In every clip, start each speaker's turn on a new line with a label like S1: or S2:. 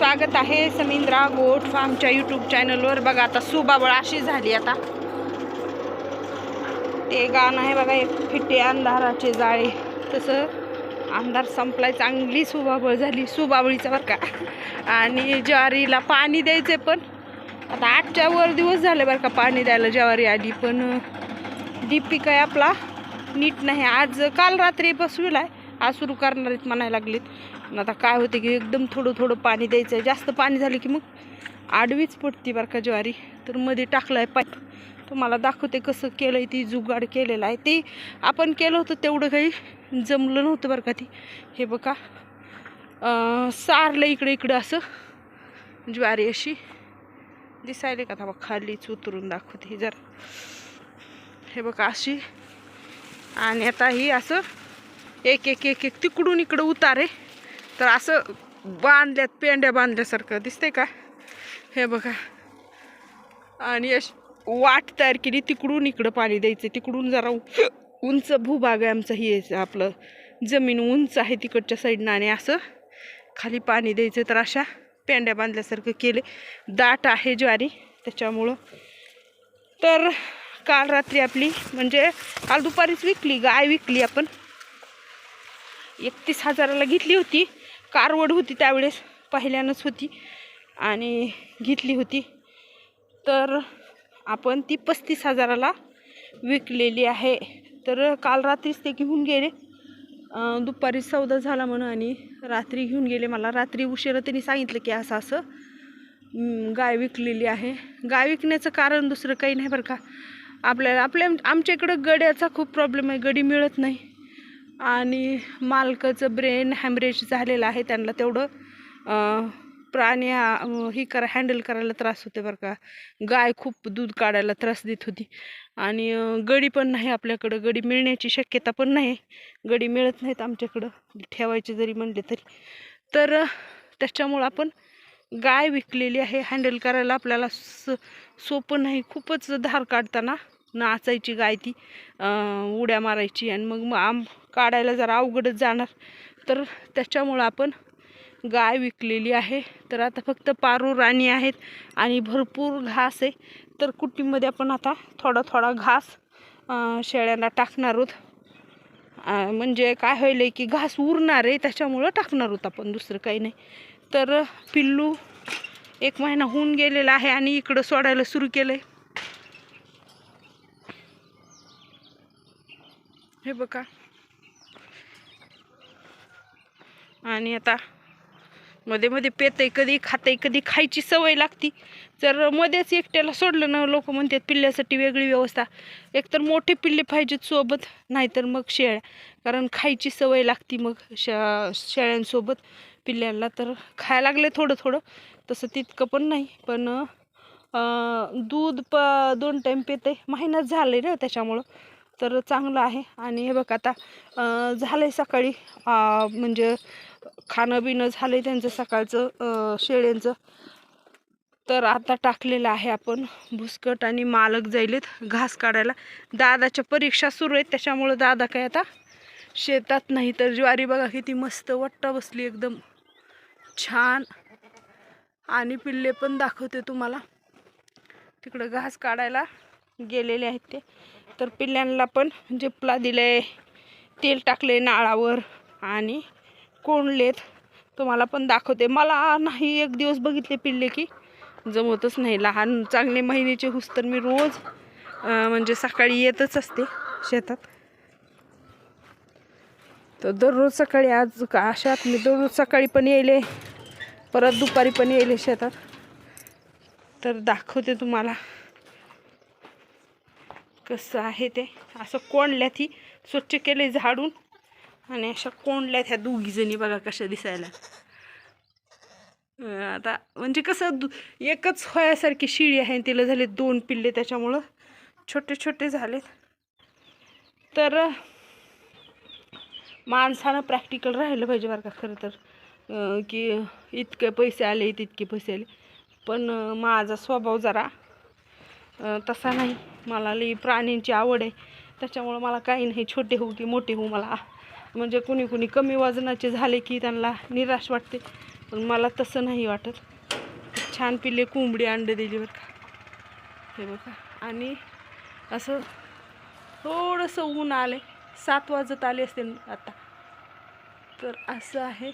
S1: स्वागत आहे समिंद्रा गोट फार्मच्या यूट्यूब चॅनलवर बघा आता सुबाबळ अशी झाली आता. ते गाणं आहे बघा एक फिटे अंधाराचे जाळे. तसं अंधार संपलाय चांगली सुबाबळ झाली सुबाबळीचा बरं का. आणि ज्वारीला पाणी द्यायचे पण. आता आठच्या वर दिवस झाले बरं का पाणी द्यायला ज्वारी आली पण डीपी आहे आपला नीट नाही. आज काल रात्री बसविला आहे आज सुरू करणार आहेत म्हणायला लागलेत. आता काय होते की एकदम थोडं थोडं पाणी द्यायचं आहे. जास्त पाणी झालं की मग आडवीच पडती बरं का ज्वारी. तर मध्ये टाकलं आहे पाईप. तुम्हाला दाखवते कसं केलं आहे ती जुगाड केलेलं आहे. ते आपण केलं होतं तेवढं काही जमलं नव्हतं बरं का ती. हे बघा. सारलं इकडे इकडं असं. ज्वारी अशी. दिसायले का थांबा खालीच उतरून दाखवते जरा. हे बघा अशी. आणि आता ही असं एक एक एक एक तिकडून इकडं उतारे. तर असं बांधल्यात पेंड्या बांधल्यासारखं. दिसतंय का? हे बघा. आणि अशी वाट तयार केली. तिकडून इकडं पाणी द्यायचं. तिकडून जरा उंच भूभाग आहे आमचा. ही आपलं जमीन उंच आहे तिकडच्या साईडनं आणि असं खाली पाणी द्यायचं. तर अशा पेंड्या बांधल्यासारखं केले. दाट आहे ज्वारी त्याच्यामुळं. तर काल रात्री आपली म्हणजे काल दुपारीच विकली गाय विकली आपण. एकतीस हजाराला घेतली होती. कारवड होती त्यावेळेस पहिल्यानंच होती. आणि घेतली होती. तर आपण ती पस्तीस हजाराला विकलेली आहे. तर काल रात्रीच ते घेऊन गेले. दुपारी सौदा झाला म्हणून आणि रात्री घेऊन गेले. मला रात्री उशिरा त्यांनी सांगितलं की असं असं गाय विकलेली आहे. गाय विकण्याचं कारण दुसरं काही नाही बरं का. आपल्याला आपल्या आमच्या इकडं गड्याचा खूप प्रॉब्लेम आहे. गडी मिळत नाही. आणि मालकाचं ब्रेन हॅमरेज झालेलं आहे त्यांना तेवढं प्राणी ही करा हँडल करायला त्रास होते बरं का. गाय खूप दूध काढायला त्रास देत होती. आणि गडी पण नाही आपल्याकडं गडी मिळण्याची शक्यता पण नाही. गडी मिळत नाहीत आमच्याकडं ठेवायचे जरी म्हणले तरी. तर त्याच्यामुळं आपण गाय विकलेली आहे हँडल करायला आपल्याला स सोपं नाही. खूपच धार काढताना नाचायची गाय ती उड्या मारायची आणि मग मग आम काढायला जरा अवघडच जाणार. तर त्याच्यामुळं आपण गाय विकलेली आहे. तर आता फक्त पारू राणी आहेत आणि भरपूर घास आहे. तर कुट्टीमध्ये आपण आता थोडा थोडा घास शेळ्याला शेळ्यांना टाकणार आहोत. म्हणजे काय होईल की घास उरणार आहे त्याच्यामुळं टाकणार आहोत आपण दुसरं काही नाही. तर पिल्लू एक महिना होऊन गेलेला आहे आणि इकडं सोडायला सुरू केलं आहे हे बघा. आणि आता मध्ये मध्ये पेतय कधी खातंय कधी खायची सवय लागती. जर मध्येच एकट्याला सोडलं ना लोक म्हणतात पिल्ल्यासाठी वेगळी व्यवस्था. एकतर मोठे पिल्ले पाहिजेत सोबत नाहीतर मग शेळ्या. कारण खायची सवय लागती मग शा शेळ्यांसोबत. पिल्ल्यांना तर खायला लागले थोडं थोडं. तसं तितकं पण नाही. पण दूध प दोन टाईम पेते महिनाच आहे ना त्याच्यामुळं. तर चांगलं आहे. आणि हे बघ आता झालं आहे सकाळी म्हणजे खाणं बिणं झालं आहे त्यांचं सकाळचं शेळ्यांचं. तर आता टाकलेलं आहे आपण भुसकट आणि मालक जाईलेत घास काढायला. दादाच्या परीक्षा सुरू आहेत त्याच्यामुळं दादा काय आता शेतात नाही. तर ज्वारी बघा किती मस्त वट्टा बसली एकदम. छान. आणि पिल्ले पण दाखवते तुम्हाला. तिकडं घास काढायला गेलेले आहेत ते. तर पिल्ल्यांना पण जिपला दिले तेल टाकले नाळावर आणि कोंडलेत. तुम्हाला पण दाखवते. मला नाही एक दिवस बघितले पिल्ले की जमतच नाही. लहान चांगले महिन्याचे हुस तर मी रोज म्हणजे सकाळी येतच असते शेतात. तर दररोज सकाळी आज का अशात मी दररोज सकाळी पण येले परत दुपारी पण येले शेतात. तर दाखवते तुम्हाला. कसं आहे ते? असं कोंडल्या ती स्वच्छ केले झाडून. आणि अशा कोंडल्यात ह्या दोघीजणी बघा कशा दिसायला. आता म्हणजे कसं दु एकच होयासारखी शिळी आहे आणि तिला झाले दोन पिल्ले त्याच्यामुळं छोटे छोटे झालेत. तर माणसानं प्रॅक्टिकल राहिलं पाहिजे बरं का खरं तर. की इतके पैसे आले तितके पैसे आले. पण माझा स्वभाव जरा तसा नाही. मला लई प्राण्यांची आवड आहे. त्याच्यामुळं मला काही नाही. छोटे होऊ की मोठे होऊ मला. म्हणजे कुणी कुणी कमी वजनाचे झाले की त्यांना निराश वाटते. पण मला तसं नाही वाटत. छान पिल्ले कोंबडी अंडे दिली बरं का. हे बघा. आणि असं थोडंसं ऊन आले. सात वाजत आले असते आता. तर असं आहे.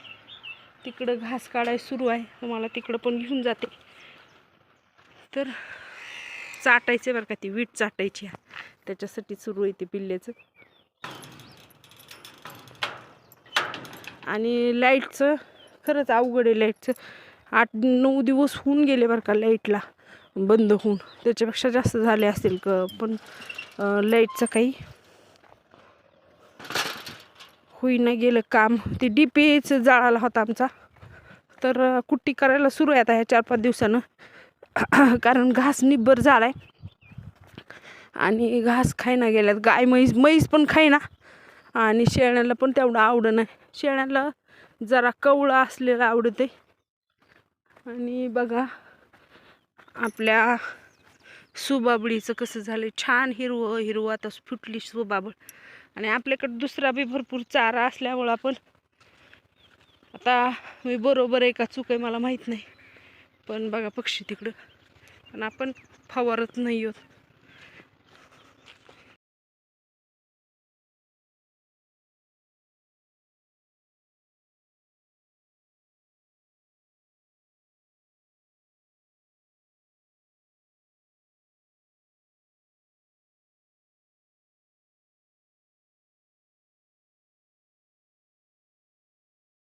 S1: तिकडं घास काढाय सुरू आहे. मला तिकडं पण घेऊन जाते. तर चाटायचे बरं का ती वीट चाटायची. आहे. त्याच्यासाठी सुरू आहे ते पिल्ल्याचं. आणि लाईटचं खरंच अवघड आहे लाईटचं. आठ नऊ दिवस होऊन गेले बरं का लाईटला बंद होऊन. त्याच्यापेक्षा जास्त झाले असेल क पण लाईटचं काही होईना गेलं काम. ते डी पीच जाळाला होता आमचा. तर कुट्टी करायला सुरू आहे आता ह्या चार पाच दिवसानं. कारण घास निब्बर झाला आहे आणि घास खायना गेल्यात. गाय म्हैस म्हैस पण खायना. आणि शेळ्याला पण तेवढं आवडं नाही. शेळ्याला जरा कवळं असलेलं आवडते. आणि बघा आपल्या सुबाबळीचं कसं झालं छान हिरवं हिरवं आता फुटली सुबाबळ. आणि आपल्याकडं दुसरा बी भरपूर चारा असल्यामुळं आपण आता मी बरोबर आहे का चूक आहे मला माहीत नाही. पण बघा पक्षी तिकडं. पण आपण फवारत नाही आहोत.